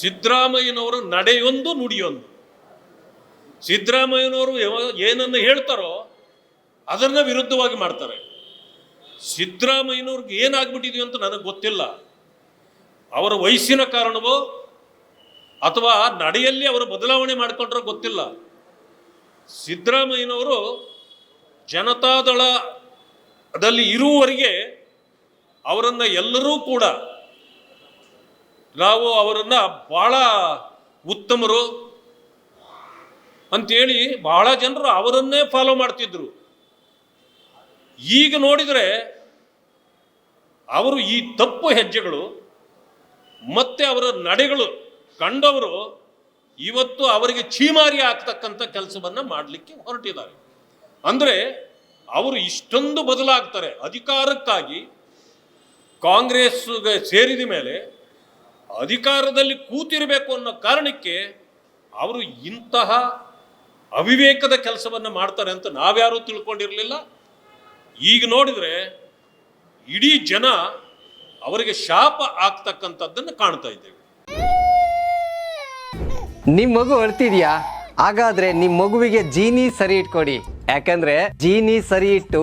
ಸಿದ್ದರಾಮಯ್ಯನವರು ನಡೆಯೊಂದು ನುಡಿಯೊಂದು. ಸಿದ್ದರಾಮಯ್ಯನವರು ಏನನ್ನು ಹೇಳ್ತಾರೋ ಅದನ್ನ ವಿರುದ್ಧವಾಗಿ ಮಾಡ್ತಾರೆ. ಸಿದ್ದರಾಮಯ್ಯನವ್ರಿಗೆ ಏನಾಗ್ಬಿಟ್ಟಿದೆಯೋ ಅಂತ ನನಗೆ ಗೊತ್ತಿಲ್ಲ. ಅವರ ವಯಸ್ಸಿನ ಕಾರಣವೋ ಅಥವಾ ನಡೆಯಲ್ಲಿ ಅವರು ಬದಲಾವಣೆ ಮಾಡಿಕೊಂಡ್ರೋ ಗೊತ್ತಿಲ್ಲ. ಸಿದ್ದರಾಮಯ್ಯನವರು ಜನತಾದಳದಲ್ಲಿ ಇರುವವರಿಗೆ ಅವರನ್ನು ಎಲ್ಲರೂ ಕೂಡ ನಾವು ಅವರನ್ನು ಬಹಳ ಉತ್ತಮರು ಅಂತೇಳಿ ಬಹಳ ಜನರು ಅವರನ್ನೇ ಫಾಲೋ ಮಾಡ್ತಿದ್ರು. ಈಗ ನೋಡಿದರೆ ಅವರು ಈ ತಪ್ಪು ಹೆಜ್ಜೆಗಳು ಮತ್ತೆ ಅವರ ನಡೆಗಳು ಕಂಡವರು ಇವತ್ತು ಅವರಿಗೆ ಛೀಮಾರಿ ಆಗ್ತಕ್ಕಂಥ ಕೆಲಸವನ್ನು ಮಾಡಲಿಕ್ಕೆ ಹೊರಟಿದ್ದಾರೆ. ಅಂದರೆ ಅವರು ಇಷ್ಟೊಂದು ಬದಲಾಗ್ತಾರೆ. ಅಧಿಕಾರಕ್ಕಾಗಿ ಕಾಂಗ್ರೆಸ್ಗೆ ಸೇರಿದ ಮೇಲೆ ಅಧಿಕಾರದಲ್ಲಿ ಕೂತಿರಬೇಕು ಅನ್ನೋ ಕಾರಣಕ್ಕೆ ಅವರು ಇಂತಹ ಅವಿವೇಕದ ಕೆಲಸವನ್ನು ಮಾಡ್ತಾರೆ ಅಂತ ನಾವ್ಯಾರೂ ತಿಳ್ಕೊಂಡಿರಲಿಲ್ಲ. ಈಗ ನೋಡಿದರೆ ಇಡೀ ಜನ ಅವರಿಗೆ ಶಾಪ ಆಗ್ತಕ್ಕಂಥದ್ದನ್ನು ಕಾಣ್ತಾ ಇದ್ದೇವೆ. ನಿಮ್ ಮಗು ಅಳ್ತಿದ್ಯಾ ಹಾಗಾದ್ರೆ ನಿಮ್ ಮಗುವಿಗೆ ಜೀನಿ ಸರಿ ಇಟ್ಕೊಡಿ. ಯಾಕಂದ್ರೆ ಜೀನಿ ಸರಿ ಇಟ್ಟು